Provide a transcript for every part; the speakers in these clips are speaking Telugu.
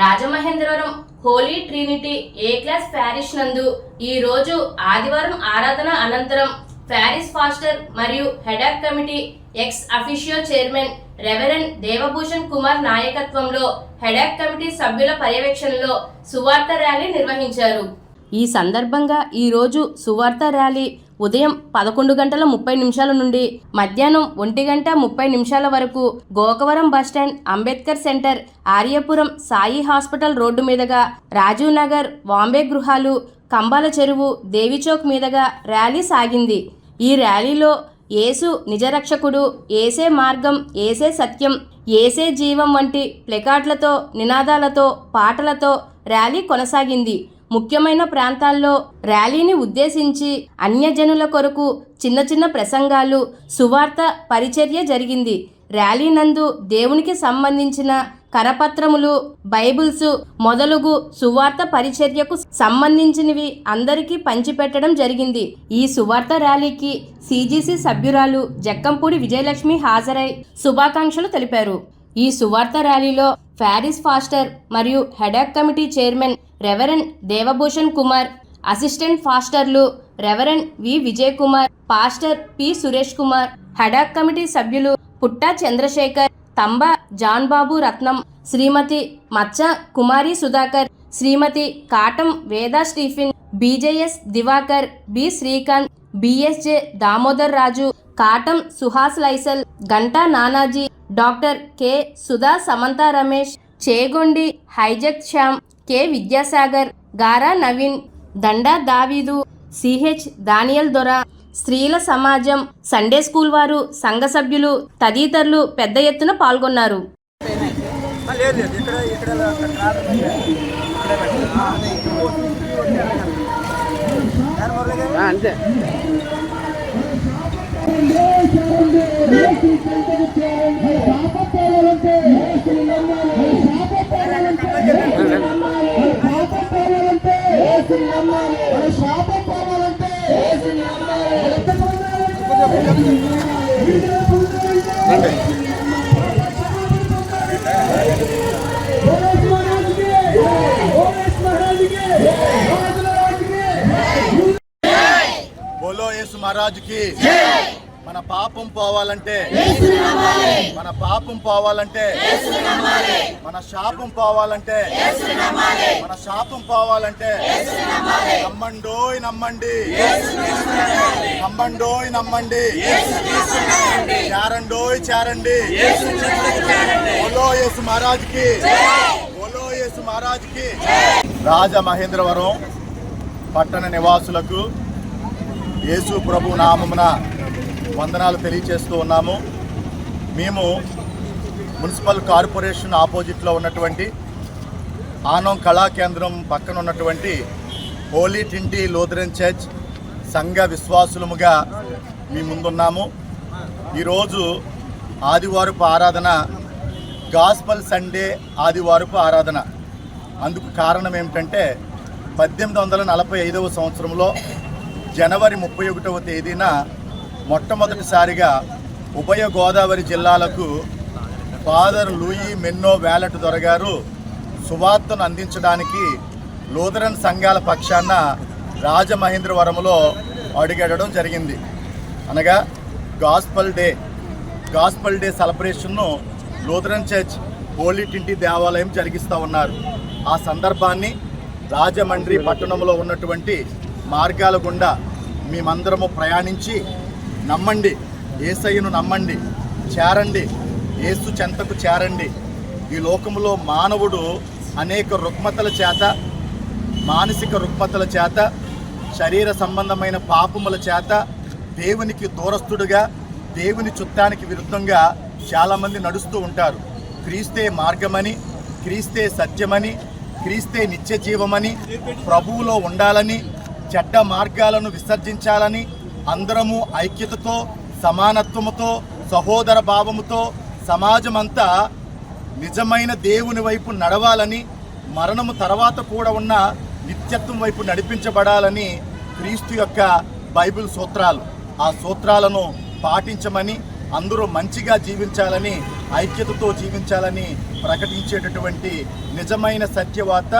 Rajamahendravaram holy trinity A class parish నందు ఈ రోజు ఆదివారం ఆరాధన అనంతరం ప్యారిస్ ఫాస్టర్ మరియు ad hoc committee ex officio chairman reverend Devabhushan Kumar నాయకత్వంలో హెడాక్ కమిటీ సభ్యుల పర్యవేక్షణలో సువార్త ర్యాలీ నిర్వహించారు. ఈ సందర్భంగా ఈరోజు సువార్త ర్యాలీ ఉదయం పదకొండు గంటల ముప్పై నిమిషాల నుండి మధ్యాహ్నం ఒంటి గంట ముప్పై నిమిషాల వరకు Gokavaram bus stand Ambedkar centre Aryapuram Sai hospital road మీదుగా రాజీవ్ నగర్ వాంబే గృహాలు కంబాల చెరువు దేవిచౌక్ మీదుగా ర్యాలీ సాగింది. ఈ ర్యాలీలో ఏసు నిజరక్షకుడు ఏసే మార్గం ఏసే సత్యం ఏసే జీవం వంటి ప్లెకార్డ్లతో నినాదాలతో పాటలతో ర్యాలీ కొనసాగింది. ముఖ్యమైన ప్రాంతాల్లో ర్యాలీని ఉద్దేశించి అన్యజనుల కొరకు చిన్న చిన్న ప్రసంగాలు సువార్త పరిచర్య జరిగింది. ర్యాలీ నందు దేవునికి సంబంధించిన కరపత్రములు బైబిల్స్ మొదలుగు సువార్త పరిచర్యకు సంబంధించినవి అందరికీ పంచిపెట్టడం జరిగింది. ఈ సువార్త ర్యాలీకి సీజీసీ సభ్యురాలు జక్కంపూడి విజయలక్ష్మి హాజరై శుభాకాంక్షలు తెలిపారు. ఈ సువార్త ర్యాలీలో ఫారిస్ ఫాస్టర్ మరియు ad hoc committee chairman reverend Devabhushan Kumar assistant ఫాస్టర్లు reverend V Vijay Kumar pastor P Suresh Kumar ad hoc committee సభ్యులు Putta Chandrashekar Tamba John Babu Ratnam Shrimati Maccha Kumari Sudhakar Srimati Katam Veda Stephen BJS Divakar B Srikanth BSJ Damodar Raju Katam Suhas లైసల్ Ganta Nanaji doctor K Sudha Samantha Ramesh Chegondi హైజక్ శ్యామ్ కె విద్యాసాగర్ గారా నవీన్ దండా దావీదు సిహెచ్ దానియల్ దొర స్త్రీల సమాజం సండే స్కూల్ వారు సంఘ సభ్యులు తదితరులు పెద్ద ఎత్తున పాల్గొన్నారు. లేదు లేదు. ఇక్కడ ఇక్కడ అంతే. బోలో మహారాజుకి మన పాపం పోవాలంటే మన పాపం పోవాలంటే మన శాపం పోవాలంటే మన శాపం పోవాలంటే నమ్మండోయ్ నమ్మండి! నమ్మండోయ్ నమ్మండి! చారండోయ్ చారండి! బోలో యేసు మహారాజుకి! బోలో యేసు మహారాజుకి! రాజ మహేంద్రవరం పట్టణ నివాసులకు యేసు ప్రభు నామమున వందనాలు తెలియచేస్తూ ఉన్నాము. మేము మున్సిపల్ కార్పొరేషన్ ఆపోజిట్లో ఉన్నటువంటి ఆనం కళా కేంద్రం పక్కన ఉన్నటువంటి హోలీ టింటి లూథరన్ చర్చ్ సంఘ విశ్వాసులముగా మీ ముందున్నాము. ఈరోజు ఆదివారపు ఆరాధన గాస్పల్ సండే ఆదివారపు ఆరాధన. అందుకు కారణం ఏమిటంటే పద్దెనిమిది వందల నలభై ఐదవ సంవత్సరంలో జనవరి ముప్పై ఒకటవ తేదీన మొట్టమొదటిసారిగా ఉభయ గోదావరి జిల్లాలకు ఫాదర్ లూయి మెన్నో వ్యాలెట్ దొరగారు సువార్తను అందించడానికి లూథరన్ సంఘాల పక్షాన రాజమహేంద్రవరంలో అడుగడడం జరిగింది. అనగా గాస్పల్ డే గాస్పల్ డే సెలబ్రేషన్ను లూథరన్ చర్చ్ పోలిటింటి దేవాలయం జరిగిస్తూ ఉన్నారు. ఆ సందర్భాన్ని రాజమండ్రి పట్టణంలో ఉన్నటువంటి మార్గాల గుండా మేమందరము ప్రయాణించి నమ్మండి ఏసయ్యను నమ్మండి చేరండి ఏసు చెంతకు చేరండి. ఈ లోకములో మానవుడు అనేక రుగ్మతల చేత మానసిక రుగ్మతల చేత శరీర సంబంధమైన పాపముల చేత దేవునికి దూరస్తుడుగా దేవుని చుట్టానికి విరుద్ధంగా చాలామంది నడుస్తూ ఉంటారు. క్రీస్తే మార్గమని క్రీస్తే సత్యమని క్రీస్తే నిత్య జీవమని ప్రభువులో ఉండాలని చెడ్డ మార్గాలను విసర్జించాలని అందరము ఐక్యతతో సమానత్వముతో సహోదర భావముతో సమాజమంతా నిజమైన దేవుని వైపు నడవాలని మరణము తర్వాత కూడా ఉన్న నిత్యత్వం వైపు నడిపించబడాలని క్రీస్తు యొక్క బైబిల్ సూత్రాలు. ఆ సూత్రాలను పాటించమని అందరూ మంచిగా జీవించాలని ఐక్యతతో జీవించాలని ప్రకటించేటటువంటి నిజమైన సత్యవార్త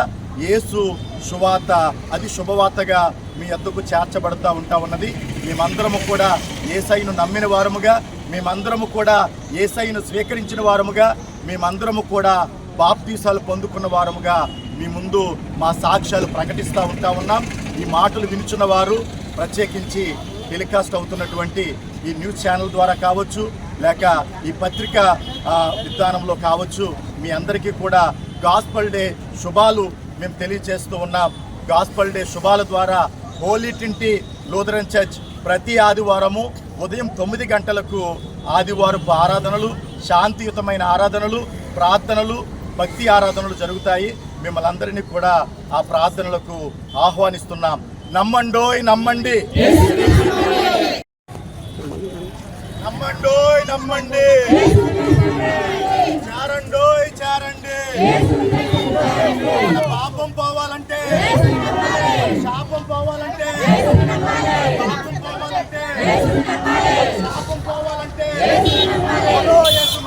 యేసు శువార్త అది శుభవార్తగా మీ అద్దకు చేర్చబడతా ఉంటా ఉన్నది. మేమందరము కూడా ఏసైను నమ్మిన వారముగా మేమందరము కూడా ఏసైను స్వీకరించిన వారముగా మేమందరము కూడా బాప్తీసాలు పొందుకున్న వారముగా మీ ముందు మా సాక్ష్యాలు ప్రకటిస్తూ ఉంటా ఉన్నాం. ఈ మాటలు వినుచున్న వారు ప్రత్యేకించి టెలికాస్ట్ అవుతున్నటువంటి ఈ న్యూస్ ఛానల్ ద్వారా కావచ్చు లేక ఈ పత్రిక విధానంలో కావచ్చు మీ అందరికీ కూడా గాస్పల్ డే శుభాలు మేము తెలియజేస్తూ ఉన్నాం. గాస్పల్ డే శుభాల ద్వారా హోలీ టింటి లూథరన్ చర్చ్ ప్రతి ఆదివారము ఉదయం తొమ్మిది గంటలకు ఆదివారపు ఆరాధనలు శాంతియుతమైన ఆరాధనలు ప్రార్థనలు భక్తి ఆరాధనలు జరుగుతాయి. మిమ్మల్ని అందరినీ కూడా ఆ ప్రార్థనలకు ఆహ్వానిస్తున్నాం. నమ్మండోయ్ నమ్మండి. నమ్మండోయ్ నమ్మండి. చారండోయ్ చారండి. పాపం పోవాలంటే శాపం పోవాలంటే బోలో యేసు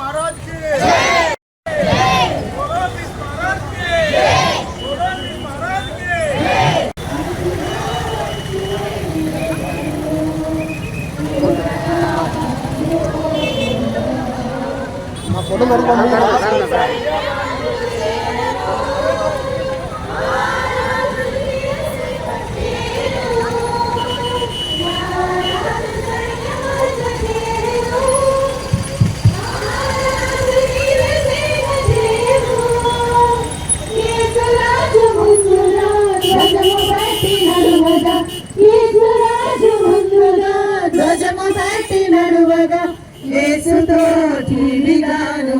మహారాజ్కి యేసుతో టీవిగాను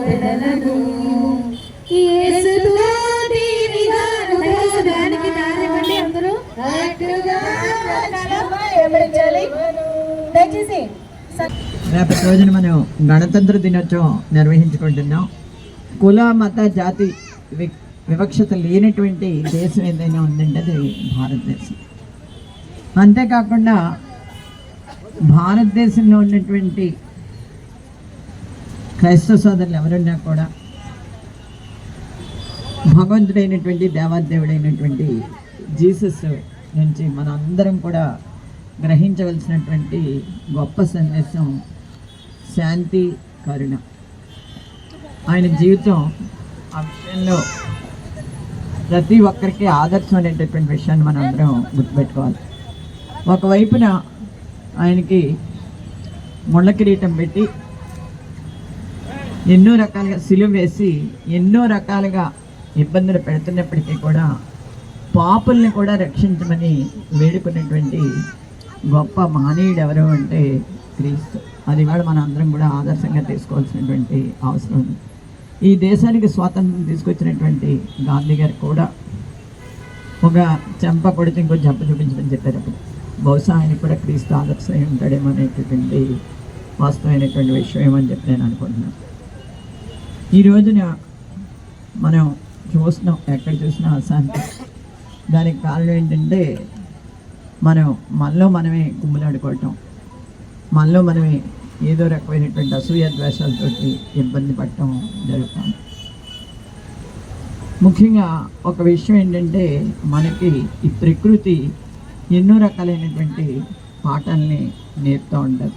యేసుతో టీవిగాను దానికి దారివ్వండి అందరూ. కరెక్ట్గా దయచేసి రేపటి రోజున మనం గణతంత్ర దినోత్సవం నిర్వహించుకుంటున్నాం. కుల మత జాతి వి- వివక్షత లేనటువంటి దేశం ఏదైనా ఉందంటే అది భారతదేశం. అంతేకాకుండా భారతదేశంలో ఉన్నటువంటి క్రైస్తవ సోదరులు ఎవరున్నా కూడా భగవంతుడైనటువంటి దేవాదేవుడైనటువంటి జీసస్ నుంచి మన అందరం కూడా గ్రహించవలసినటువంటి గొప్ప సందేశం శాంతి కరుణ. ఆయన జీవితం ఆ విషయంలో ప్రతి ఒక్కరికి ఆదర్శం అనేటటువంటి విషయాన్ని మనం అందరం గుర్తుపెట్టుకోవాలి. ఒకవైపున ఆయనకి ముళ్ళ కిరీటం పెట్టి ఎన్నో రకాలుగా సిలువ వేసి ఎన్నో రకాలుగా ఇబ్బందులు పెడుతున్నప్పటికీ కూడా పాపుల్ని కూడా రక్షించమని వేడుకున్నటువంటి గొప్ప మహనీయుడు ఎవరు అంటే క్రీస్తు. అది కూడా మన అందరం కూడా ఆదర్శంగా తీసుకోవాల్సినటువంటి అవసరం ఉంది. ఈ దేశానికి స్వాతంత్రం తీసుకొచ్చినటువంటి గాంధీ గారు కూడా ఒక చెంప కొడితే ఇంకో చెంప చూపించమని చెప్పారు అప్పుడు. బహుశా ఆయన కూడా క్రీస్తు ఆదర్శమై ఉంటాడేమో అనేటటువంటి వాస్తవమైనటువంటి విషయం ఏమని చెప్పి నేను అనుకుంటున్నాను ఈ రోజున మనం చూస్తున్నాం ఎక్కడ చూసినా అశాంతి దానికి కారణం ఏంటంటే మనం మనలో మనమే గుమ్మలాడుకోవటం. మనలో మనమే ఏదో రకమైనటువంటి అసూయ ద్వేషాలతోటి ఇబ్బంది పడటం జరుగుతాం. ముఖ్యంగా ఒక విషయం ఏంటంటే మనకి ఈ ప్రకృతి ఎన్నో రకాలైనటువంటి పాఠాలని నేర్పుతూ ఉంటారు.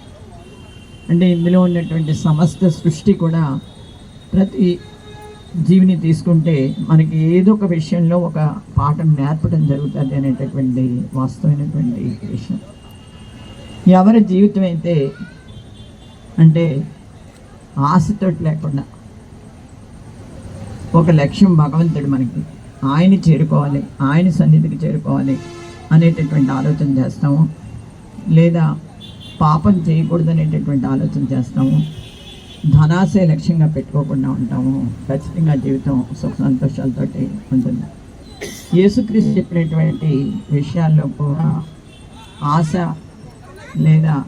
అంటే ఇందులో ఉన్నటువంటి సమస్త సృష్టి కూడా ప్రతి జీవిని తీసుకుంటే మనకి ఏదో ఒక విషయంలో ఒక పాఠం నేర్పడం జరుగుతుంది అనేటటువంటి వాస్తవమైనటువంటి విషయం. ఎవరి జీవితం అయితే అంటే ఆశతోటి లేకుండా ఒక లక్ష్యం భగవంతుడు మనకి ఆయన చేరుకోవాలి ఆయన సన్నిధికి చేరుకోవాలి అనేటటువంటి ఆలోచన చేస్తాము. లేదా పాపం చేయకూడదు అనేటటువంటి ఆలోచన చేస్తాము. ధనాశయ లక్ష్యంగా పెట్టుకోకుండా ఉంటాము. ఖచ్చితంగా జీవితం సుఖ సంతోషాలతో ఉంటుంది. యేసుక్రీస్తు చెప్పినటువంటి విషయాల్లో కూడా ఆశ లేదా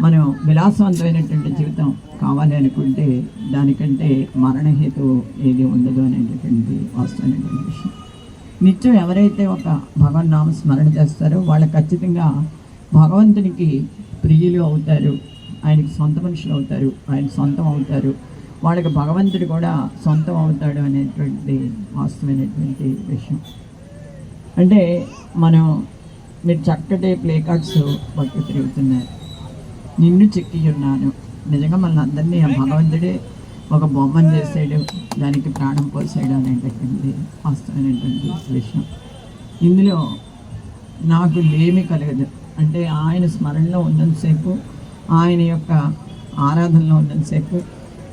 మనం విలాసవంతమైనటువంటి జీవితం కావాలి అనుకుంటే దానికంటే మరణహేతు ఏది ఉండదు అనేటటువంటి వాస్తవమైనటువంటి విషయం. నిత్యం ఎవరైతే ఒక భగవన్ నామ స్మరణ చేస్తారో వాళ్ళు ఖచ్చితంగా భగవంతునికి ప్రియులు అవుతారు. ఆయనకి సొంత మనుషులు అవుతారు. ఆయన సొంతం అవుతారు. వాళ్ళకి భగవంతుడు కూడా సొంతం అవుతాడు అనేటువంటి వాస్తవమైనటువంటి విషయం. అంటే మనం మీరు చక్కటి ప్లే కార్డ్స్ పట్టు తిరుగుతున్నారు. నిన్ను చెక్కి ఉన్నాను నిజంగా మన అందరినీ ఆ భగవంతుడే ఒక బొమ్మను చేసేయడం దానికి ప్రాణం పోసేయడం అనేటటువంటి వాస్తవమైనటువంటి విషయం. ఇందులో నాకు లేమి కలగదు. అంటే ఆయన స్మరణలో ఉన్నంతసేపు ఆయన యొక్క ఆరాధనలో ఉన్నంతసేపు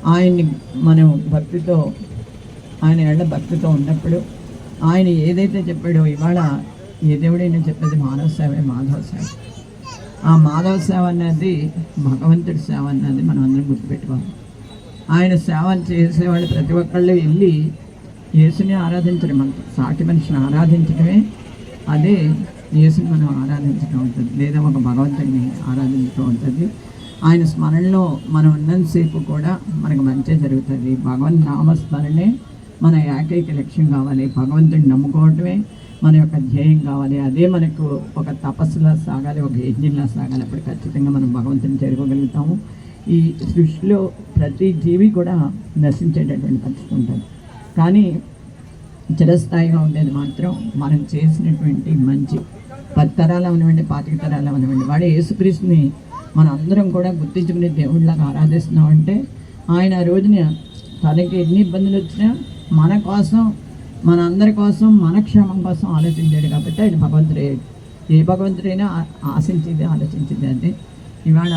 ఆయన్ని మనం భక్తితో ఆయన ఎళ్ళ భక్తితో ఉన్నప్పుడు ఆయన ఏదైతే చెప్పాడో ఇవాళ ఏ దేవుడైనా చెప్పేది మానవ సేవే మాధవ సేవ. ఆ మాధవ సేవ అన్నది భగవంతుడి సేవ అన్నది మనం అందరం గుర్తుపెట్టుకోవాలి. ఆయన సేవలు చేసేవాళ్ళు ప్రతి ఒక్కళ్ళు వెళ్ళి యేసుని ఆరాధించడం మన సాటి మనిషిని ఆరాధించడమే. అదే యేసుని మనం ఆరాధించడం ఉంటుంది లేదా ఒక భగవంతుడిని ఆరాధించడం ఉంటుంది ఆయన స్మరణలో మనం ఉన్నంతసేపు కూడా మనకు మంచి జరుగుతుంది. భగవన్ నామస్మరణే మన ఏకైక లక్ష్యం కావాలి. భగవంతుడిని నమ్ముకోవటమే మన యొక్క ధ్యేయం కావాలి. అదే మనకు ఒక తపస్సులా సాగాలి ఒక యజ్ఞంలా సాగాలి. అప్పుడు ఖచ్చితంగా మనం భగవంతుని చేరుకోగలుగుతాము. ఈ సృష్టిలో ప్రతి జీవి కూడా నశించేటటువంటి పరిస్థితి ఉంటుంది. కానీ చిరస్థాయిగా ఉండేది మాత్రం మనం చేసినటువంటి మంచి పది తరాలు అవనివ్వండి పాతిక తరాలు అవనివ్వండి వాడు యేసుక్రీస్తుని మన అందరం కూడా గుర్తించుకునే దేవుడిలాగా ఆరాధిస్తున్నాం అంటే ఆయన ఆ రోజున తనకి ఎన్ని ఇబ్బందులు వచ్చినా మన కోసం మన అందరి కోసం మన క్షేమం కోసం ఆలోచించాడు కాబట్టి ఆయన భగవంతుడే. ఏ భగవంతుడైనా ఆశించింది ఆలోచించింది అంటే ఇవాళ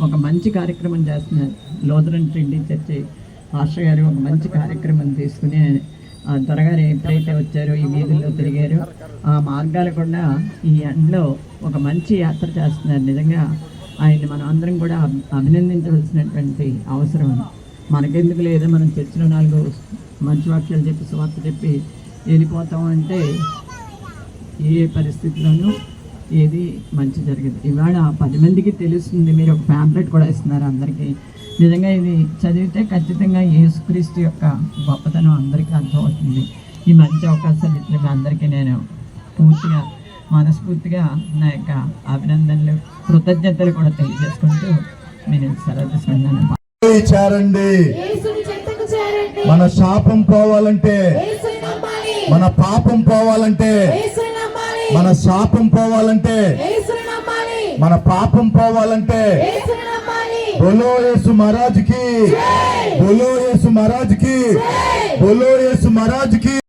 ఒక మంచి కార్యక్రమం చేస్తున్నారు లోదరన్ ట్రిండి చర్చి మాస్టర్ గారు ఒక మంచి కార్యక్రమం తీసుకుని ఆ త్వరగానే ఎప్పుడైతే వచ్చారో ఈ వీధుల్లో తిరిగారో ఆ మార్గాలు కూడా ఈ ఎండలో ఒక మంచి యాత్ర చేస్తున్నారు. నిజంగా ఆయన్ని మనం అందరం కూడా అభినందించవలసినటువంటి అవసరం మనకెందుకు లేదా? మనం చర్చిలో నాలుగు మంచి వాక్యాలు చెప్పి సువార్త చెప్పి వెళ్ళిపోతాం అంటే ఏ పరిస్థితిలోనూ ఏది మంచి జరగదు? ఇవాళ పది మందికి తెలుస్తుంది మీరు ఒక ప్యాంప్లెట్ కూడా ఇస్తున్నారు అందరికీ. నిజంగా ఇది చదివితే ఖచ్చితంగా యేసుక్రీస్తు యొక్క గొప్పతనం అందరికీ అర్థమవుతుంది. ఈ మంచి అవకాశాలు ఇచ్చిన అందరికీ నేను పూర్తిగా మనస్ఫూర్తిగా నా యొక్క అభినందనలు కృతజ్ఞతలు కూడా తెలియజేసుకుంటూ నేను సెలవు తీసుకుంటున్నాను. చేరండి. యేసుని చెంతకు చేరండి. మన శాపం పోవాలంటే యేసుని నమ్మాలి. మన పాపం పోవాలంటే మన శాపం పోవాలంటే మన పాపం పోవాలంటే బోలో యేసు మహారాజ్కి బోలో యేసు మహారాజ్కి బోలో యేసు మహారాజ్కి